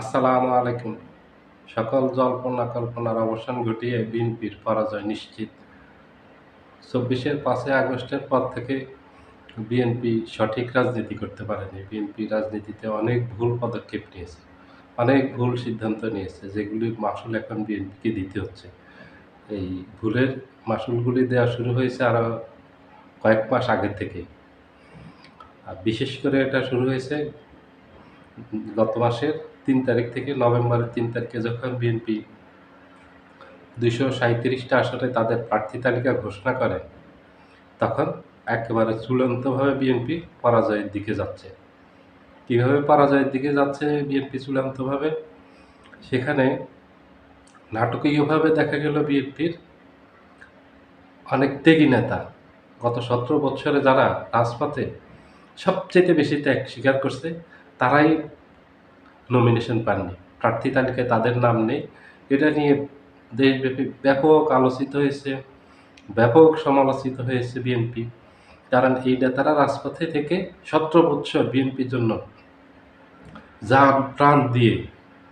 আসসালামু আলাইকুম। সকল জল্পনা কল্পনার অবসান ঘটিয়ে বিএনপির পরাজয় নিশ্চিত। চব্বিশের পাঁচই আগস্টের পর থেকে বিএনপি সঠিক রাজনীতি করতে পারেনি। বিএনপি রাজনীতিতে অনেক ভুল পদক্ষেপ নিয়েছে, অনেক ভুল সিদ্ধান্ত নিয়েছে যেগুলির মাসুল এখন বিএনপিকে দিতে হচ্ছে। এই ভুলের মাসুলগুলি দেওয়া শুরু হয়েছে আরও কয়েক মাস আগে থেকে। আর বিশেষ করে এটা শুরু হয়েছে গত মাসের তিন তারিখ থেকে নভেম্বরের তিন তারিখে যখন বিএনপি দুইশো সাঁত্রিশটা আসনে তাদের প্রার্থী তালিকা ঘোষণা করে, তখন একেবারে চূড়ান্তভাবে বিএনপি পরাজয়ের দিকে যাচ্ছে। কীভাবে পরাজয়ের দিকে যাচ্ছে বিএনপি চূড়ান্তভাবে? সেখানে নাটকীয়ভাবে দেখা গেল বিএনপির অনেক ত্যাগী নেতা, গত সতেরো বছরে যারা রাজপথে সবচেয়ে বেশি ত্যাগ স্বীকার করছে, তারাই নমিনেশন পাননি। প্রার্থী তালিকায় তাদের নাম নেই। এটা নিয়ে দেশব্যাপী ব্যাপক আলোচিত হয়েছে, ব্যাপক সমালোচিত হয়েছে বিএনপি। কারণ এই নেতারা রাজপথে থেকে সতেরো বছর বিএনপির জন্য যা প্রাণ দিয়ে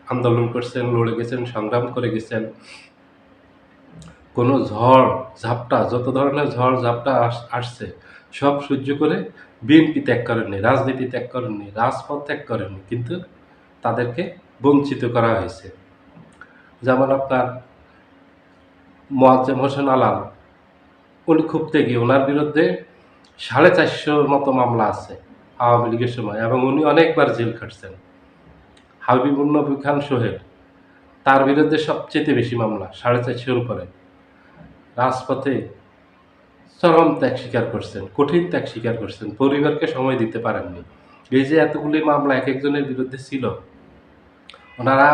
আন্দোলন করছেন, লড়ে গেছেন, সংগ্রাম করে গেছেন, কোনো ঝড়, ঝাপটা, যত ধরনের ঝড়, ঝাপটা আস- আসছে, সব সহ্য করে বিএনপি ত্যাগ করেননি, রাজনীতি ত্যাগ করেননি, রাজপথ ত্যাগ করেননি। কিন্তু তাদেরকে বঞ্চিত করা হয়েছে। যেমন আপনার মোয়াজ্জেম হোসেন আলাল উনি খুব ত্যাগী ওনার বিরুদ্ধে সাড়ে চারশোর মতো মামলা আছে আওয়ামী লীগের সময় এবং উনি অনেকবার জেল খাটছেন। হাবিবুল নবী খান সোহেল, তার বিরুদ্ধে সবচেয়ে বেশি মামলা, সাড়ে চারশোর উপরে। রাজপথে চরম ত্যাগ স্বীকার করছেন, কঠিন ত্যাগ স্বীকার করছেন, পরিবারকে সময় দিতে পারেননি। এই যে এতগুলি মামলা এক একজনের বিরুদ্ধে ছিল ওনারা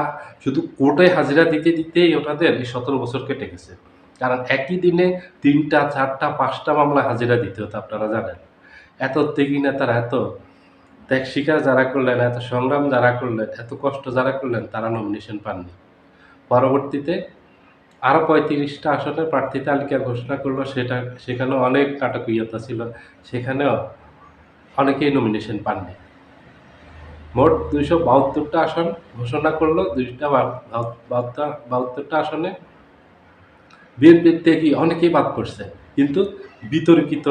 শুধু কোর্টে হাজিরা দিতে দিতেই ওনাদের এই সতেরো বছর কেটে গেছে কারণ একই দিনে তিনটা, চারটা, পাঁচটা মামলা হাজিরা দিতে হতো, আপনারা জানেন। এত ত্যাগী নেতারা, এত ত্যাগ স্বীকার যারা করলেন, এত সংগ্রাম যারা করলেন, এত কষ্ট যারা করলেন, তারা নমিনেশন পাননি। পরবর্তীতে আরও পঁয়ত্রিশটা আসনের প্রার্থী তালিকা ঘোষণা করল, সেটা, সেখানেও অনেক নাটকীয়তা ছিল, সেখানেও অনেকেই নমিনেশন পাননি। মোট দুইশো বাহাত্তরটা আসন ঘোষণা করল দুইটা বাহাত্তরটা আসনে বিএনপির থেকে অনেকেই বাদ পড়ছে। কিন্তু বিতর্কিত,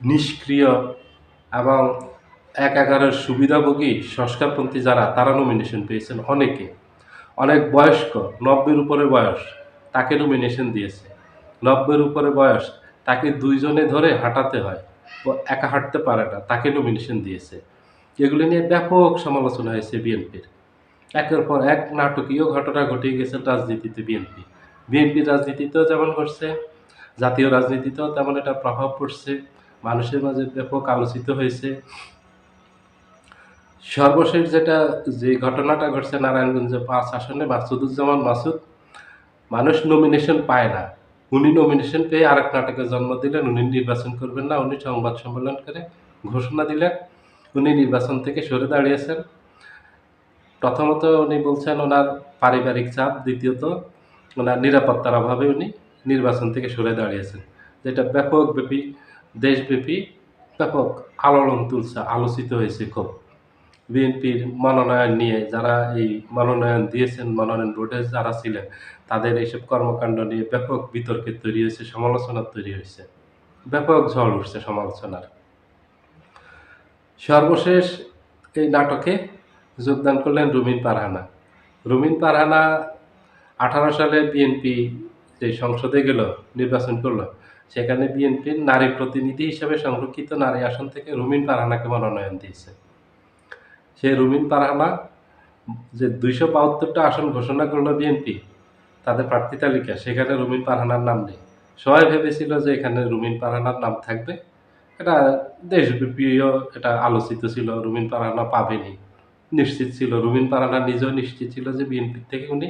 নিষ্ক্রিয় এবং এক এগারোর সুবিধাভোগী সংস্কারপন্থী যারা, তারা নমিনেশন পেয়েছেন অনেকে। অনেক বয়স্ক নব্বের উপরে বয়স, তাকে নমিনেশন দিয়েছে। নব্বের উপরে বয়স, তাকে দুইজনে ধরে হাঁটাতে হয়। ও একা হাঁটতে পারে না, তাকে নমিনেশন দিয়েছে। এগুলি নিয়ে ব্যাপক সমালোচনা হয়েছে বিএনপির। একের পর এক নাটকীয় ঘটনা ঘটিয়ে গেছে রাজনীতিতে বিএনপি। বিএনপির রাজনীতিতেও যেমন ঘটছে, জাতীয় রাজনীতিতেও তেমন এটা প্রভাব পড়ছে, মানুষের মাঝে ব্যাপক আলোচিত হয়েছে। সর্বশেষ যেটা, যে ঘটনাটা ঘটছে নারায়ণগঞ্জে পাঁচ আসনে, মাসুদুজ্জামান মাসুদ, মানুষ নমিনেশন পায় না। উনি নমিনেশন পেয়ে আরেক নাটকে জন্ম দিলেন, উনি নির্বাচন করবেন না, উনি সংবাদ সম্মেলন করে ঘোষণা দিলেন। উনি নির্বাচন থেকে সরে দাঁড়িয়েছেন। প্রথমত উনি বলছেন ওনার পারিবারিক চাপ, দ্বিতীয়ত ওনার নিরাপত্তার অভাবে উনি নির্বাচন থেকে সরে দাঁড়িয়েছেন। যেটা ব্যাপকব্যাপী দেশব্যাপী ব্যাপক আলোড়ন তুলছে, আলোচিত হয়েছে খুব। বিএনপির মনোনয়ন নিয়ে যারা এই মনোনয়ন দিয়েছেন, মনোনয়ন বোর্ডে যারা ছিলেন, তাদের এইসব কর্মকাণ্ড নিয়ে ব্যাপক বিতর্কের তৈরি হয়েছে, সমালোচনার তৈরি হয়েছে। ব্যাপক ঝড় উঠছে সমালোচনার। সর্বশেষ এই নাটকে যোগদান করলেন রুমিন পারহানা। রুমিন পারহানা আঠারো সালে বিএনপি যে সংসদে গেল, নির্বাচন করল, সেখানে বিএনপির নারী প্রতিনিধি হিসেবে সংরক্ষিত নারী আসন থেকে রুমিন পারহানাকে মনোনয়ন দিয়েছে। সেই রুমিন পারহানা যে দুইশো বাহাত্তরটা আসন ঘোষণা করল বিএনপি তাদের প্রার্থী তালিকা, সেখানে রুমিন পারহানার নাম নেই। সবাই ভেবেছিল যে এখানে রুমিন পারহানার নাম থাকবে। এটা দেশব্যাপীও এটা আলোচিত ছিল, রুমিন পারহানা পাবেনি। নিশ্চিত ছিল, রুমিন পারহানা নিজেও নিশ্চিত ছিল যে বিএনপির থেকে উনি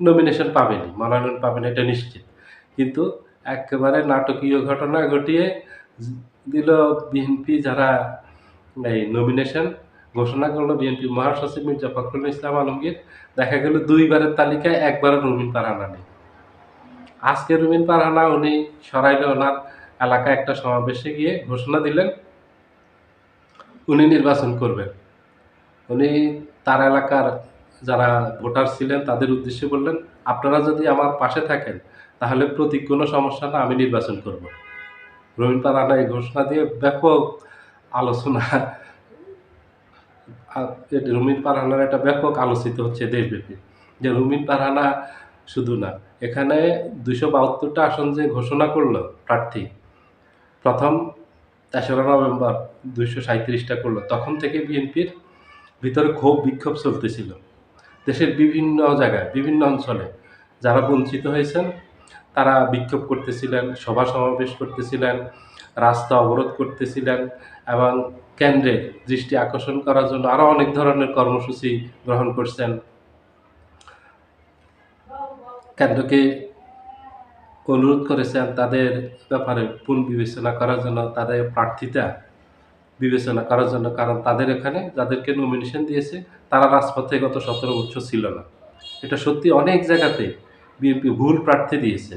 নমিনেশন পাবেনি মনোনয়ন পাবেন এটা নিশ্চিত। কিন্তু একেবারে নাটকীয় ঘটনা ঘটিয়ে দিল বিএনপি যারা এই নমিনেশন ঘোষণা করল বিএনপি মহাসচিব মির্জা ফখরুল ইসলাম আলমগীর, দেখা গেল দুইবারের তালিকায় একবারও রুমিন পারহানা নেই। আজকে রুমিন পারহানা উনি সরাইলে ওনার এলাকায় একটা সমাবেশে গিয়ে ঘোষণা দিলেন, উনি নির্বাচন করবেন। উনি তার এলাকার যারা ভোটার ছিলেন তাদের উদ্দেশ্যে বললেন, আপনারা যদি আমার পাশে থাকেন, তাহলে প্রতীক কোনো সমস্যা না, আমি নির্বাচন করব। রবীন পারানা এই ঘোষণা দিয়ে ব্যাপক আলোচনা রুমিন পারহানার একটা ব্যাপক আলোচিত হচ্ছে দেশব্যাপী। যে রুমিন পারহানা শুধু না, এখানে দুশো বাহাত্তরটা আসন যে ঘোষণা করল প্রার্থী প্রথম তেসরা নভেম্বর দুইশো সাঁত্রিশটা করল। তখন থেকে বিএনপির ভিতরে ক্ষোভ, বিক্ষোভ চলতেছিল। দেশের বিভিন্ন জায়গায়, বিভিন্ন অঞ্চলে যারা বঞ্চিত হয়েছেন, তারা বিক্ষোভ করতেছিলেন, সভা সমাবেশ করতেছিলেন, রাস্তা অবরোধ করতেছিলেন এবং কেন্দ্রের দৃষ্টি আকর্ষণ করার জন্য আরও অনেক ধরনের কর্মসূচি গ্রহণ করছেন। কেন্দ্রকে অনুরোধ করেছেন তাদের ব্যাপারে পুনর্বিবেচনা করার জন্য, তাদের প্রার্থিতা বিবেচনা করার জন্য, কারণ তাদের এখানে যাদেরকে নমিনেশন দিয়েছে, তারা রাজপথে গত সতেরো বছর ছিল না। এটা সত্যি অনেক জায়গাতে বিএনপি ভুল প্রার্থী দিয়েছে,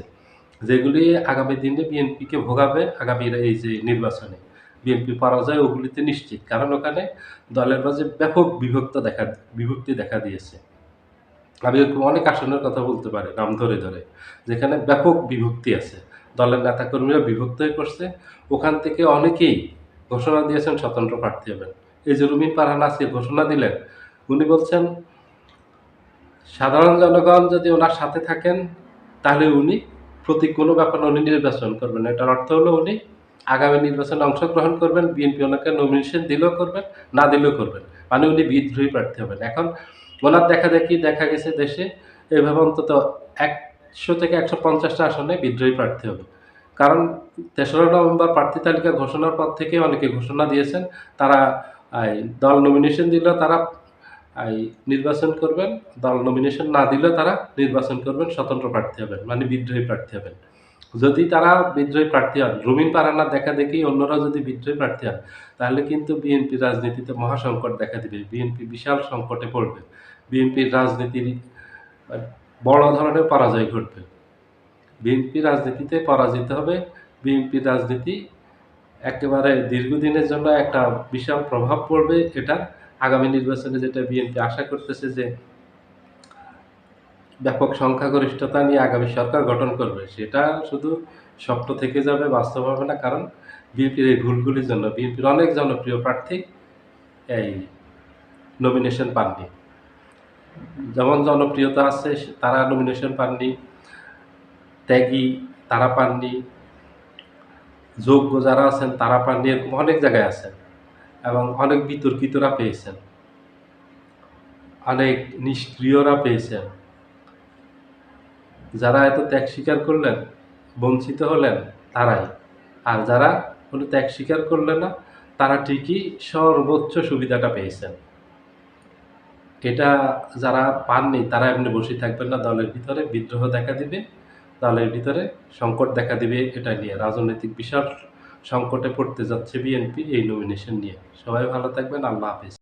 যেগুলি আগামী দিনে বিএনপিকে ভোগাবে আগামী এই যে নির্বাচনে। বিএনপি পরাজয় ওগুলিতে নিশ্চিত, কারণ ওখানে দলের মাঝে ব্যাপক বিভক্ত দেখা, বিভক্তি দেখা দিয়েছে। আমি এরকম অনেক আসনের কথা বলতে পারি, নাম ধরে ধরে। যেখানে ব্যাপক বিভক্তি আছে। দলের নেতাকর্মীরা বিভক্ত হয়ে পড়ছে। ওখান থেকে অনেকেই ঘোষণা দিয়েছেন স্বতন্ত্র প্রার্থী হবেন। এই যে রুমিন পারহান আজকে ঘোষণা দিলেন, উনি বলছেন, সাধারণ জনগণ যদি ওনার সাথে থাকেন, তাহলে উনি প্রতি কোনো ব্যাপারে উনি নির্বাচন করবেন। এটার অর্থ হলো উনি আগামী নির্বাচনে অংশগ্রহণ করবেন, বিএনপি ওনাকে নমিনেশন দিলেও করবেন, না দিলেও করবেন। মানে উনি বিদ্রোহী প্রার্থী হবেন। এখন ওনার দেখা দেখি, দেখা গেছে দেশে। এভাবে অন্তত একশো থেকে একশো পঞ্চাশটা আসনে বিদ্রোহী প্রার্থী হবে। কারণ তেসরা নভেম্বর প্রার্থী তালিকা ঘোষণার পর থেকে অনেকে ঘোষণা দিয়েছেন, তারা দল নমিনেশন দিলেও তারা নির্বাচন করবেন। দল নমিনেশন না দিলেও তারা নির্বাচন করবেন, স্বতন্ত্র প্রার্থী হবেন মানে বিদ্রোহী প্রার্থী হবেন। যদি তারা বিদ্রোহী প্রার্থী হন, রুমিন পারানা দেখা দেখি, অন্যরা যদি বিদ্রোহী প্রার্থী হন, তাহলে কিন্তু বিএনপি রাজনীতিতে মহাসংকট দেখা দিবে, বিএনপি বিশাল সংকটে পড়বে। বিএনপির রাজনীতির মানে, বড় ধরনের পরাজয় ঘটবে। বিএনপি রাজনীতিতে পরাজিত হবে বিএনপির রাজনীতি একেবারে দীর্ঘদিনের জন্য একটা বিশাল প্রভাব পড়বে এটা। আগামী নির্বাচনে যেটা বিএনপি আশা করতেছে যে ব্যাপক সংখ্যাগরিষ্ঠতা নিয়ে আগামী সরকার গঠন করবে সেটা শুধু স্বপ্ন থেকে যাবে বাস্তব হবে না। কারণ বিএনপির এই ভুলগুলির জন্য বিএনপির অনেক জনপ্রিয় প্রার্থী এই নমিনেশন পাননি। যেমন জনপ্রিয়তা আছে তারা নমিনেশন পাননি, ত্যাগী তারা পাননি, যোগ্য যারা আছেন তারা পাননি, এরকম অনেক জায়গায় আছেন এবং অনেক বিতর্কিতরা পেয়েছেন। অনেক নিষ্ক্রিয়রা পেয়েছেন। যারা এত ত্যাগ স্বীকার করলেন, বঞ্চিত হলেন তারাই। আর যারা কোনো ত্যাগ স্বীকার করলেন না, তারা ঠিকই সর্বোচ্চ সুবিধাটা পেয়েছেন। এটা যারা পাননি, তারা এমনি বসে থাকবেন না দলের ভিতরে, বিদ্রোহ দেখা দিবে, দলের ভিতরে সংকট দেখা দিবে, এটা নিয়ে রাজনৈতিক বিশাল সংকটে পড়তে যাচ্ছে বিএনপি এই নমিনেশন নিয়ে। সবাই ভালো থাকবেন, আল্লাহ হাফিজ।